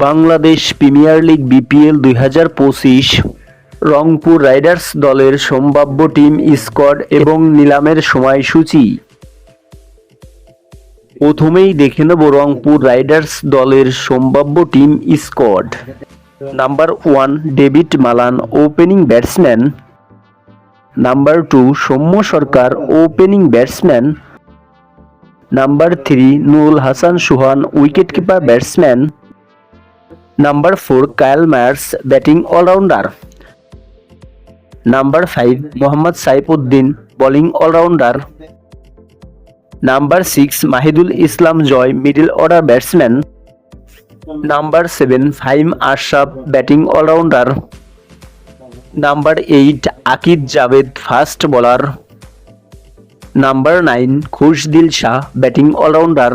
Bangladesh premier league BPL দুই হাজার পঁচিশ, রংপুর রাইডার্স দলের সম্ভাব্য টিম স্কোয়াড এবং নিলামের সময়সূচি। প্রথমেই দেখে নেব রংপুর রাইডার্স দলের সম্ভাব্য team squad. Number one, David Malan, opening batsman. Number two, Soumya Sarkar, opening batsman. Number three, Nurul Hasan Sohan wicket keeper batsman. Number four Kyle Mayers batting allrounder number five Mohammad Saifuddin bowling allrounder number six Mahidul Islam Joy middle order batsman number seven Faheem Ashraf batting allrounder number eight Akif Javed fast bowler number nine Khushdil Shah batting allrounder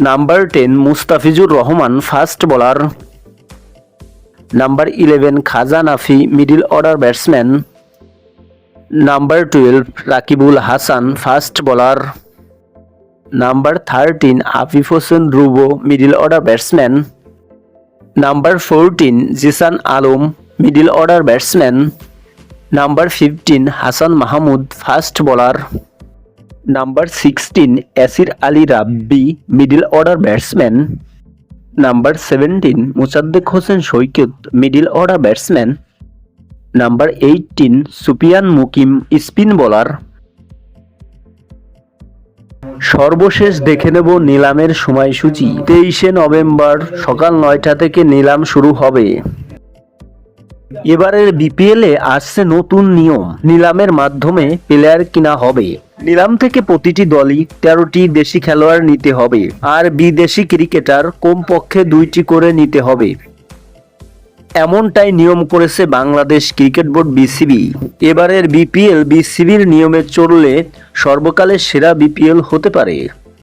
number ten Mustafizur Rahman fast bowler number eleven Khaja Nafi middle order batsman number twelve Rakibul Hasan fast bowler number thirteen Afif Hossain Dhruba middle order batsman number fourteen Zishan Alam middle order batsman number fifteen Hasan Mahmud fast bowler number sixteen Yasir Ali Rabbi middle order batsman number seventeen Mosaddek Hossain Saikat middle order batsman number eighteen Sufiyan Muqeem spin bowler সর্বশেষ দেখে নেব নিলামের সময়সূচি। তেইশে November সকাল নয়টা থেকে নিলাম শুরু হবে। এবারের বিপিএল আসছে নতুন নিয়ম। নিলামের মাধ্যমে প্লেয়ার কিনা হবে। নিলাম থেকে প্রতিটি দলই তেরোটি দেশি খেলোয়াড় নিতে হবে আর বিদেশি ক্রিকেটার কমপক্ষে দুইটি করে নিতে হবে। এমনটাই নিয়ম করেছে বাংলাদেশ ক্রিকেট বোর্ড বিসিবি। এবারের বিপিএল বিসিবির নিয়মে চললে সর্বকালের সেরা বিপিএল হতে পারে।